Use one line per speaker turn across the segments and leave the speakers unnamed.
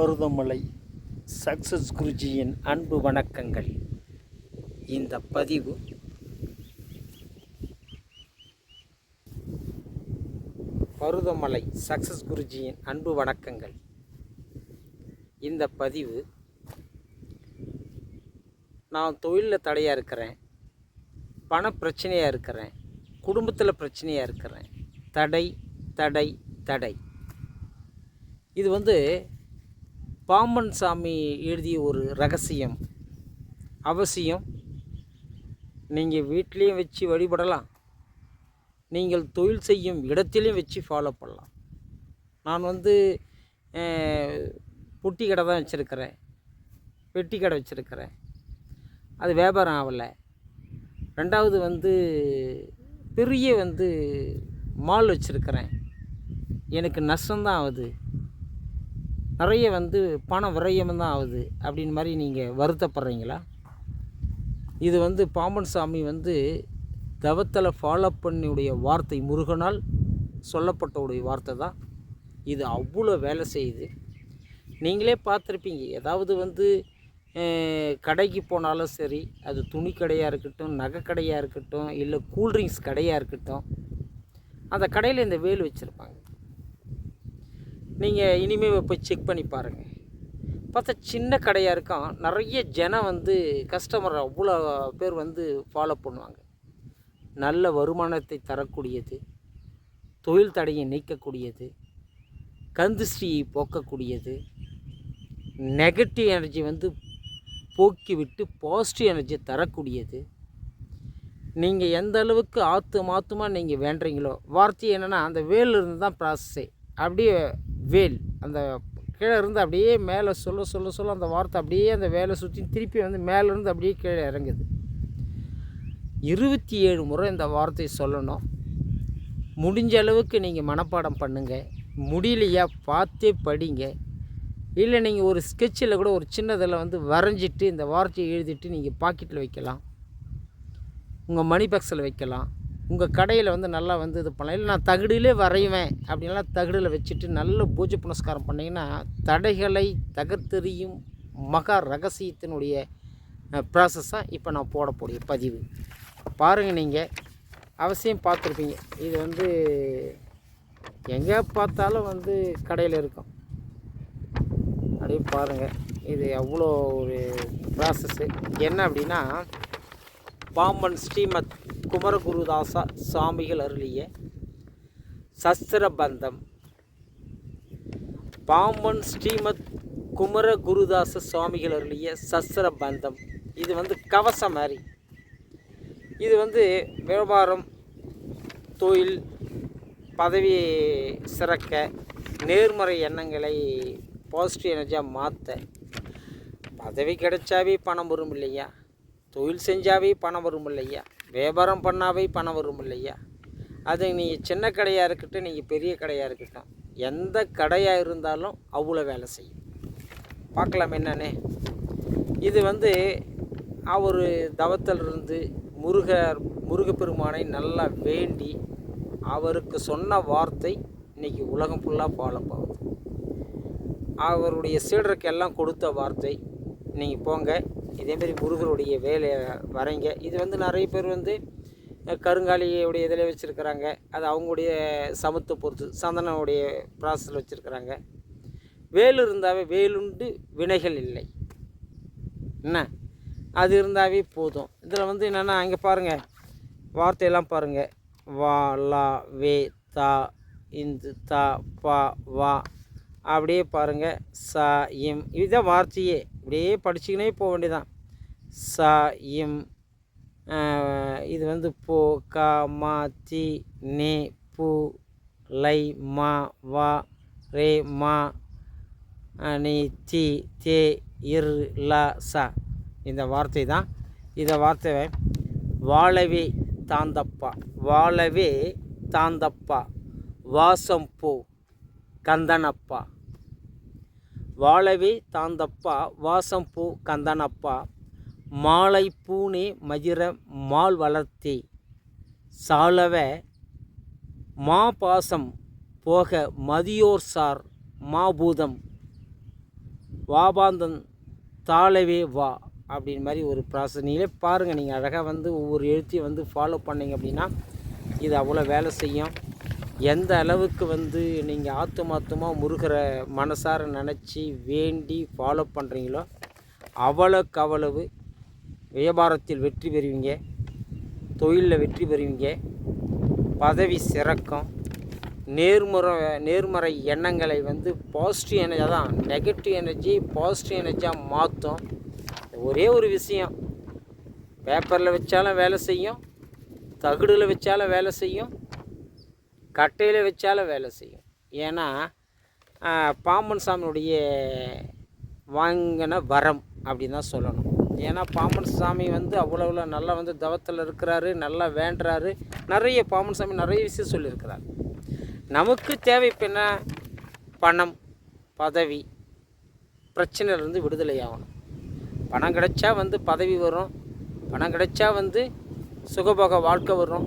பருதமலை success குருஜியின் அன்பு வணக்கங்கள். இந்த பதிவு பருதமலை சக்சஸ் குருஜியின் அன்பு வணக்கங்கள். இந்த பதிவு நான் தொழிலில் தடையாக இருக்கிறேன். பண பிரச்சனையாக இருக்கிறேன். குடும்பத்தில் பிரச்சனையாக இருக்கிறேன். தடை தடை தடை. இது வந்து பாம்பன் சாமி எழுதிய ஒரு ரகசியம் அவசியம். நீங்கள் வீட்லேயும் வச்சு வழிபடலாம். நீங்கள் தொழில் செய்யும் இடத்திலையும் வச்சு ஃபாலோ பண்ணலாம். நான் வந்து அஹ், பொட்டி கடை தான் வச்சுருக்கிறேன். பெட்டி கடை வச்சுருக்கிறேன். அது வியாபாரம் ஆகலை. ரெண்டாவது வந்து பெரிய வந்து மால் வச்சுருக்கிறேன். எனக்கு நஷ்டம்தான் ஆகுது. நிறைய வந்து பணம் விரயம் தான் ஆகுது அப்படின்னு மாதிரி நீங்கள் வருத்தப்படுறீங்களா? இது வந்து பாம்பன் சாமி வந்து தவத்தில் ஃபாலோ பண்ணியுடைய வார்த்தை முருகனால் சொல்லப்பட்ட உடைய வார்த்தை தான். இது அவ்வளோ வேலை செய்யுது. நீங்களே பார்த்துருப்பீங்க. ஏதாவது வந்து கடைக்கு போனாலும் சரி அது துணி கடையாக இருக்கட்டும் நகை கடையாக இருக்கட்டும் இல்லை கூல்ட்ரிங்க்ஸ் கடையாக இருக்கட்டும் அந்த கடையில் இந்த வேல் வச்சுருப்பாங்க. நீங்கள் இனிமேல் போய் செக் பண்ணி பாருங்கள் பார்த்தா சின்ன கடையாக இருக்கும் நிறைய ஜனம் வந்து கஸ்டமர் அவ்வளோ பேர் வந்து ஃபாலோ பண்ணுவாங்க. நல்ல வருமானத்தை தரக்கூடியது. தொழில் தடையை நீக்கக்கூடியது. கந்துஸ்ரீயை போக்கக்கூடியது. நெகட்டிவ் எனர்ஜி வந்து போக்கிவிட்டு பாசிட்டிவ் எனர்ஜியை தரக்கூடியது. நீங்கள் எந்த அளவுக்கு ஆற்று மாற்றுமாக நீங்கள் வேண்டுறீங்களோ வார்த்தை என்னென்னா அந்த வேலிருந்து தான் ப்ராசஸ்ஸே அப்படியே வேல். அந்த கீழே இருந்து அப்படியே மேலே சொல்ல சொல்ல சொல்ல அந்த வார்த்தை அப்படியே அந்த வேலை சுற்றி திருப்பி வந்து மேலேருந்து அப்படியே கீழே இறங்குது. இருபத்தி ஏழு முறை இந்த வார்த்தையை சொல்லணும். முடிஞ்ச அளவுக்கு நீங்கள் மனப்பாடம் பண்ணுங்கள் முடியலையா பார்த்தே படிங்க. இல்லை நீங்கள் ஒரு ஸ்கெட்சில் கூட ஒரு சின்னதில் வந்து வரைஞ்சிட்டு இந்த வார்த்தையை எழுதிட்டு நீங்கள் பாக்கெட்டில் வைக்கலாம். உங்கள் மணி பாக்ஸில் வைக்கலாம். உங்கள் கடையில் வந்து நல்லா வந்து இது பண்ணலாம். இல்லை நான் தகடிலே வரைவேன் அப்படின்லாம் தகடில் வச்சுட்டு நல்ல பூஜை புனஸ்காரம் பண்ணிங்கன்னா தடைகளை தகர்த்தெறியும் மகா ரகசியத்தினுடைய ப்ராசஸ்ஸாக இப்போ நான் போடக்கூடிய பதிவு. பாருங்கள் நீங்கள் அவசியம் பார்த்துருப்பீங்க. இது வந்து எங்கே பார்த்தாலும் வந்து கடையில் இருக்கும். அப்படியே பாருங்கள் இது அவ்வளோ ஒரு ப்ராசஸ்ஸு என்ன அப்படின்னா பாம்பன் ஸ்ரீமத் குமரகுருதாச சுவாமிகள் அருளிய சஸ்திரபந்தம். பாம்பன் ஸ்ரீமத் குமரகுருதாச சுவாமிகள் அருளிய சஸ்திரபந்தம். இது வந்து கவசம் மாதிரி இது வந்து வியாபாரம் தொழில் பதவி சிறக்க நேர்மறை எண்ணங்களை பாசிட்டிவ் எனர்ஜியாக மாற்ற பதவி கிடைச்சாவே பணம் வரும் இல்லையா? தொழில் செஞ்சாவே பணம் வரும் இல்லையா? வியாபாரம் பண்ணாவே பணம் வரும் இல்லையா? அது நீங்கள் சின்ன கடையாக இருக்கட்டும் நீங்கள் பெரிய கடையாக இருக்கட்டும் எந்த கடையாக இருந்தாலும் அவ்வளோ வேலை செய்யும். பார்க்கலாம் என்னன்னு. இது வந்து அவர் தவத்தில் இருந்து முருகர் முருகப்பெருமானை நல்லா வேண்டி அவருக்கு சொன்ன வார்த்தை இன்னைக்கு உலகம் ஃபுல்லாக ஃபாலோ ஆகுது அவருடைய சீடருக்கு எல்லாம் கொடுத்த வார்த்தை நீங்கள் போங்க. இதேமாரி முருகருடைய வேலையை வரைங்க இது வந்து நிறைய பேர் வந்து கருங்காலியுடைய இதில் வச்சுருக்கிறாங்க. அது அவங்களுடைய சமத்தை பொறுத்து சந்தனவுடைய ப்ராசஸில் வச்சுருக்கிறாங்க. வேல் இருந்தாவே வேலுண்டு வினைகள் இல்லை. என்ன? அது இருந்தாவே போதும். இதில் வந்து என்னென்னா அங்கே பாருங்கள் வார்த்தையெல்லாம் பாருங்கள் வா லா வே தா இந்து தா பா வா. அப்படியே பாருங்கள் சா இம். இதுதான் வார்த்தையே. இப்படியே படிச்சுக்கினே போக வேண்டியதான் சா இம். இது வந்து போ கா மா தி நே பு லை மா வா ரே மா நீ தி தே இர் லா சா. இந்த வார்த்தை தான் இந்த வார்த்தை வாழவே தாந்தப்பா. வாழவே தாந்தப்பா. வாசம் போ. கந்தனப்பா. வாழவே தாந்தப்பா வாசம் பூ கந்தனப்பா. மாலை பூனே மயிர மால் வளர்த்தி. சாலவ மா பாசம் போக மதியோர் சார் மாபூதம். வாபாந்தன் தாளவே வா அப்படின்னு மாதிரி ஒரு ப்ராசஸ் நீங்களே பாருங்கள் நீங்கள் அழகாக வந்து ஒவ்வொரு எழுத்தையும் வந்து ஃபாலோ பண்ணீங்க அப்படின்னா இது அவ்வளோ வேலை செய்யும். எந்த அளவுக்கு வந்து நீங்கள் ஆத்துமாத்தமாக முருகரை மனசார நினச்சி வேண்டி ஃபாலோ பண்ணுறீங்களோ அவ்வளோக்கு அவ்வளவு வியாபாரத்தில் வெற்றி பெறுவீங்க தொழிலில் வெற்றி பெறுவீங்க பதவி சிறக்கும் நேர்முறை நேர்மறை எண்ணங்களை வந்து பாசிட்டிவ் எனர்ஜி தான் நெகட்டிவ் எனர்ஜி பாசிட்டிவ் எனர்ஜியாக மாற்றும் ஒரே ஒரு விஷயம் பேப்பரில் வச்சாலும் வேலை செய்யும் தகுடில் வச்சாலும் வேலை செய்யும் கட்டையில் வச்சாலும் வேலை செய்யும். ஏன்னா பாம்பன் சாமியுடைய வாங்கின வரம் அப்படின்னு தான் சொல்லணும். ஏன்னா பாம்பன் சாமி வந்து அவ்வளோ அவ்வளோ நல்லா வந்து தவத்தில் இருக்கிறாரு நல்லா வேண்டுறாரு. நிறைய பாம்பன் சாமி நிறைய விஷயம் சொல்லியிருக்கிறார். நமக்கு தேவை இப்போ என்ன? பணம் பதவி பிரச்சனையிலேருந்து விடுதலை ஆகணும். பணம் கிடைச்சா வந்து பதவி வரும். பணம் கிடைச்சா வந்து சுகபோக வாழ்க்கை வரும்.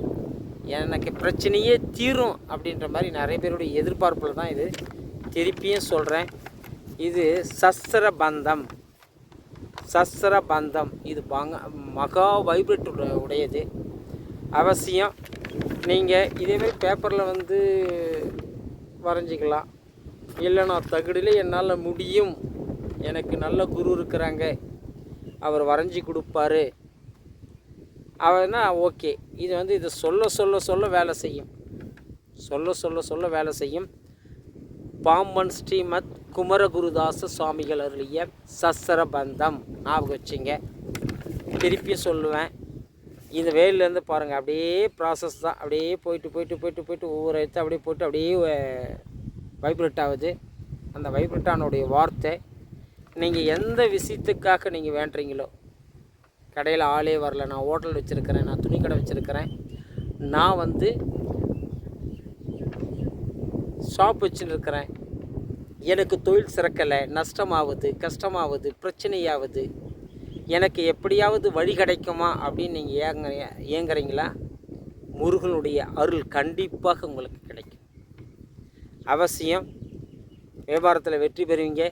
எனக்கு பிரச்சனையே தீரும் அப்படின்ற மாதிரி நிறைய பேருடைய எதிர்பார்ப்பில் தான் இது. திருப்பியும் சொல்கிறேன் இது சஸ்திர பந்தம். சஸ்திர பந்தம். இது பாங்க மகா வைப்ரேட் உடையது. அவசியம். நீங்கள் இதேமாரி பேப்பரில் வந்து வரைஞ்சிக்கலாம். இல்லை நான் தகுடில் என்னால் முடியும். எனக்கு நல்ல குரு இருக்கிறாங்க. அவர் வரைஞ்சி கொடுப்பாரு. அவனா ஓகே. இது வந்து இதை சொல்ல சொல்ல சொல்ல வேலை செய்யும். சொல்ல சொல்ல சொல்ல வேலை செய்யும். பாம்பன் ஸ்ரீமத் குமரகுருதாச சுவாமிகள் அருளிய சசரபந்தம் பந்தம் ஞாபகம் வச்சுங்க. திருப்பி சொல்லுவேன். இந்த வேலிலேருந்து பாருங்கள் அப்படியே ப்ராசஸ் தான். அப்படியே போயிட்டு போயிட்டு போயிட்டு போயிட்டு ஒவ்வொரு இடத்த அப்படியே போயிட்டு அப்படியே வைப்ரேட் ஆகுது. அந்த வைப்ரேட் வார்த்தை நீங்கள் எந்த விஷயத்துக்காக நீங்கள் வேண்டுறீங்களோ கடையில் ஆளே வரல. நான் ஹோட்டல் வச்சுருக்கிறேன். நான் துணி கடை வச்சுருக்கிறேன். நான் வந்து ஷாப் வச்சுருக்கிறேன். எனக்கு தொழில் சிறக்கலை. நஷ்டமாகுது கஷ்டமாகுது பிரச்சனையாகுது எனக்கு எப்படியாவது வழி கிடைக்குமா அப்படின்னு நீங்கள் ஏங்க ஏங்குறீங்களா? முருகனுடைய அருள் கண்டிப்பாக உங்களுக்கு கிடைக்கும். அவசியம் வியாபாரத்தில் வெற்றி பெறுவீங்க.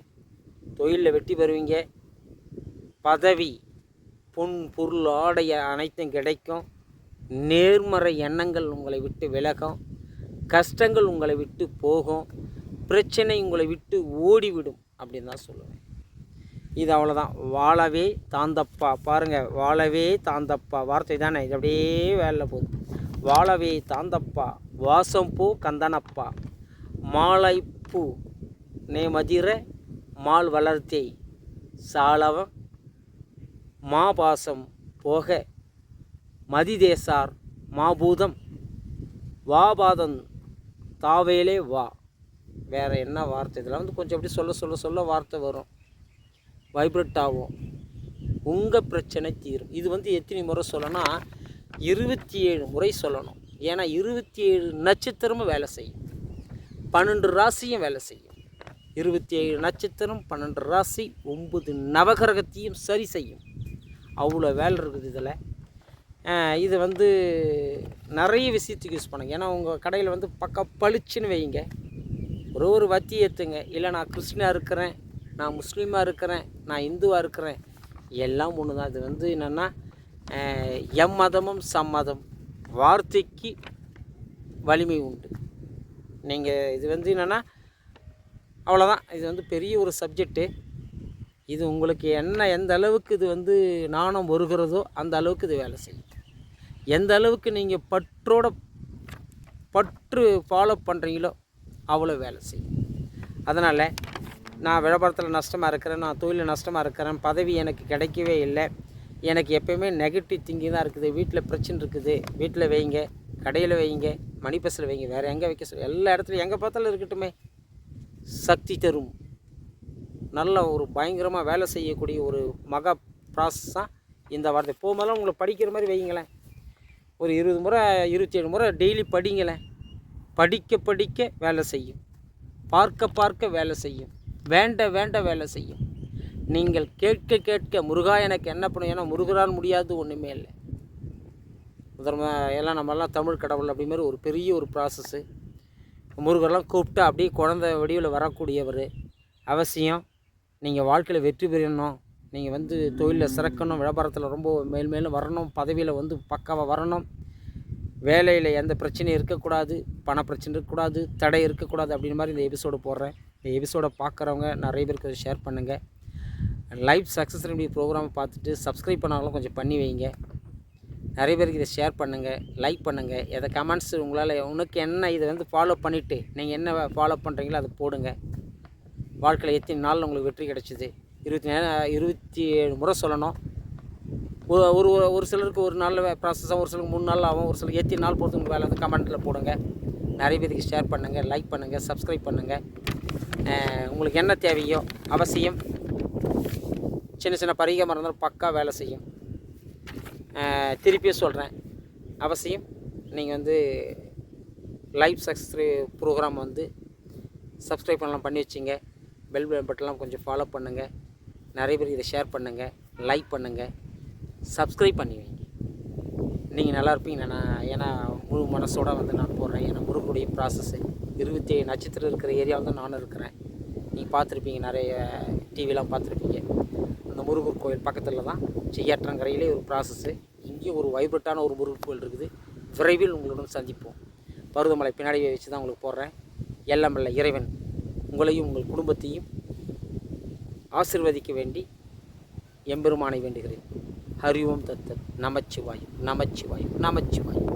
தொழிலில் வெற்றி பெறுவீங்க. பதவி பொன் பொருள் ஆடை அனைத்தும் கிடைக்கும். நேர்மறை எண்ணங்கள் உங்களை விட்டு விலகும். கஷ்டங்கள் உங்களை விட்டு போகும். பிரச்சனை உங்களை விட்டு ஓடிவிடும் அப்படின்னு தான் சொல்லுவேன். இது அவ்வளோதான் வாழவே தாந்தப்பா. பாருங்கள் வாழவே தாந்தப்பா. வார்த்தை தானே? இது அப்படியே வேலை போகுது. வாழவே தாந்தப்பா. வாசம் பூ கந்தனப்பா. மாலை பூ நே மதிர மால் வளர்த்தே. சாலவம் மாபாசம் போக மதிதேசார் மாபூதம். வாபாதன் தாவேலே வா. வேறு என்ன வார்த்தை? இதெல்லாம் வந்து கொஞ்சம் அப்படி சொல்ல சொல்ல சொல்ல வார்த்தை வரும். வைப்ரேட் ஆகும். உங்கள் பிரச்சனை தீரும். இது வந்து எத்தனை முறை சொல்லணும்னா இருபத்தி ஏழு முறை சொல்லணும். ஏன்னா இருபத்தி ஏழு நட்சத்திரமும் வேலை செய்யும். பன்னெண்டு ராசியும் வேலை செய்யும். இருபத்தி ஏழு நட்சத்திரம் பன்னெண்டு ராசி ஒன்பது நவகிரகத்தையும் சரி செய்யும். அவ்வளோ வேலை இருக்குது இதில். இது வந்து நிறைய விஷயத்துக்கு யூஸ் பண்ணுங்க. ஏன்னா உங்கள் கடையில் வந்து பக்கா பளிச்சுன்னு வைங்க. ஒரு ஒரு வத்தி ஏற்றுங்க இல்லை நான் கிறிஸ்டினாக இருக்கிறேன் நான் முஸ்லீமாக இருக்கிறேன் நான் இந்துவாக இருக்கிறேன் எல்லாம் ஒன்று தான் இது வந்து என்னென்னா எம் மதமும் சம்மதம் வார்த்தைக்கு வலிமை உண்டு. நீங்கள் இது வந்து என்னென்னா அவ்வளோதான் இது வந்து பெரிய ஒரு சப்ஜெக்ட்டு இது உங்களுக்கு என்ன எந்த அளவுக்கு இது வந்து நாணம் வருகிறதோ அந்த அளவுக்கு இது வேலை செய்யும் எந்த அளவுக்கு நீங்கள் பற்றோட பற்று ஃபாலோ பண்ணுறீங்களோ அவ்வளோ வேலை செய்யும் அதனால் நான் விளம்பரத்தில் நஷ்டமாக இருக்கிறேன் நான் தொழிலில் நஷ்டமாக இருக்கிறேன் பதவி எனக்கு கிடைக்கவே இல்லை எனக்கு எப்பயுமே நெகட்டிவ் திங்கிங் தான் இருக்குது வீட்டில் பிரச்சனை இருக்குது வீட்டில் வைங்க கடையில் வைங்க மணி பஸ்ஸில் வைங்க வேறு எங்கே வைக்க சொல்ல எல்லா இடத்துலையும் எங்கே பார்த்தாலும் இருக்கட்டுமே சக்தி தரும். நல்ல ஒரு பயங்கரமாக வேலை செய்யக்கூடிய ஒரு மகா ப்ராசஸ் தான் இந்த வார்த்தை. போகும்போதெல்லாம் உங்களை படிக்கிற மாதிரி வைங்களேன் ஒரு இருபது முறை இருபத்தி ஏழு முறை டெய்லி படிங்களேன் படிக்க படிக்க வேலை செய்யும். பார்க்க பார்க்க வேலை செய்யும். வேண்ட வேண்ட வேலை செய்யும். நீங்கள் கேட்க கேட்க முருகா எனக்கு என்ன பண்ணும்? ஏன்னா முருகரால் முடியாது ஒன்றுமே இல்லை. முதன்ம எல்லாம் நம்மளாம் தமிழ் கடவுள் அப்படி மாதிரி ஒரு பெரிய ஒரு ப்ராசஸ்ஸு முருகரெலாம் கூப்பிட்டு அப்படியே குழந்தை வடிவில் வரக்கூடியவர். அவசியம். நீங்கள் வாழ்க்கையில் வெற்றி பெறணும். நீங்கள் வந்து தொழிலில் சிறக்கணும் வியாபாரத்தில் ரொம்ப மேல் மேலும் வரணும் பதவியில் வந்து பக்காவாக வரணும். வேலையில் எந்த பிரச்சனையும் இருக்கக்கூடாது பண பிரச்சனை இருக்கக்கூடாது தடை இருக்கக்கூடாது அப்படின்னு மாதிரி இந்த எபிசோடு போடுறேன். இந்த எபிசோடை பார்க்குறவங்க நிறைய பேருக்கு ஷேர் பண்ணுங்கள் லைஃப் சக்ஸஸ் ரெமடி ப்ரோக்ராம் பார்த்துட்டு சப்ஸ்கிரைப் பண்ணாலும் கொஞ்சம் பண்ணி வைங்க. நிறைய பேருக்கு இதை ஷேர் பண்ணுங்கள் லைக் பண்ணுங்கள் எதை கமெண்ட்ஸ் உங்களால் உனக்கு என்ன இதை வந்து ஃபாலோ பண்ணிவிட்டு நீங்கள் என்ன ஃபாலோ பண்ணுறீங்களோ அதை போடுங்க. வாழ்க்கையில் எத்தனை நாளில் உங்களுக்கு வெற்றி கிடைச்சிது? இருபத்தி இருபத்தி ஏழு முறை சொல்லணும். ஒரு ஒரு ஒரு சிலருக்கு ஒரு நாளில் ப்ராசஸாக ஒரு சிலருக்கு மூணு நாள் ஆகும் ஒரு சிலருக்கு எத்தனை நாள் பொறுத்து உங்கள் வேலை வந்து கமெண்ட்டில் போடுங்க. நிறைய பேருக்கு ஷேர் பண்ணுங்கள் லைக் பண்ணுங்கள் சப்ஸ்கிரைப் பண்ணுங்கள் உங்களுக்கு என்ன தேவையோ அவசியம் சின்ன சின்ன பரிகமாக இருந்தாலும் பக்கா வேலை செய்யும். திருப்பியும் சொல்கிறேன் அவசியம் நீங்கள் வந்து லைவ் சக்ஸஸ் ப்ரோக்ராம் வந்து சப்ஸ்கிரைப் பண்ணலாம் பண்ணி வச்சிங்க. பெல் பட்டன்லாம் கொஞ்சம் ஃபாலோ பண்ணுங்கள் நிறைய பேர் இதை ஷேர் பண்ணுங்கள் லைக் பண்ணுங்கள் சப்ஸ்கிரைப் பண்ணி வைங்க நீங்கள் நல்லா இருப்பீங்க நான் ஏன்னா முழு மனசோட வந்து நான் போடுறேன். ஏன்னா முருகனுடைய ப்ராசஸ்ஸு இருபத்தி ஏழு நட்சத்திரம் இருக்கிற ஏரியாவில் தான் நானும் இருக்கிறேன். நீங்கள் பார்த்துருப்பீங்க நிறைய டிவிலாம் பார்த்துருப்பீங்க. அந்த முருகர் கோயில் பக்கத்தில் தான் செய்யாற்றங்கரையிலே ஒரு ப்ராசஸ்ஸு இங்கேயும் ஒரு வைப்ரட்டான ஒரு முருகர் கோயில் இருக்குது. விரைவில் உங்களுடன் சந்திப்போம். பருவமலை பின்னாடி வச்சு தான் உங்களுக்கு போடுறேன். எல்லாம் இறைவன் உங்களையும் உங்கள் குடும்பத்தையும் ஆசிர்வதிக்க வேண்டி எம்பெருமானை வேண்டுகிறேன். ஹரி ஓம் தத்தத் நமச்சிவாயும். நமச்சிவாயும். நமச்சிவாயும்.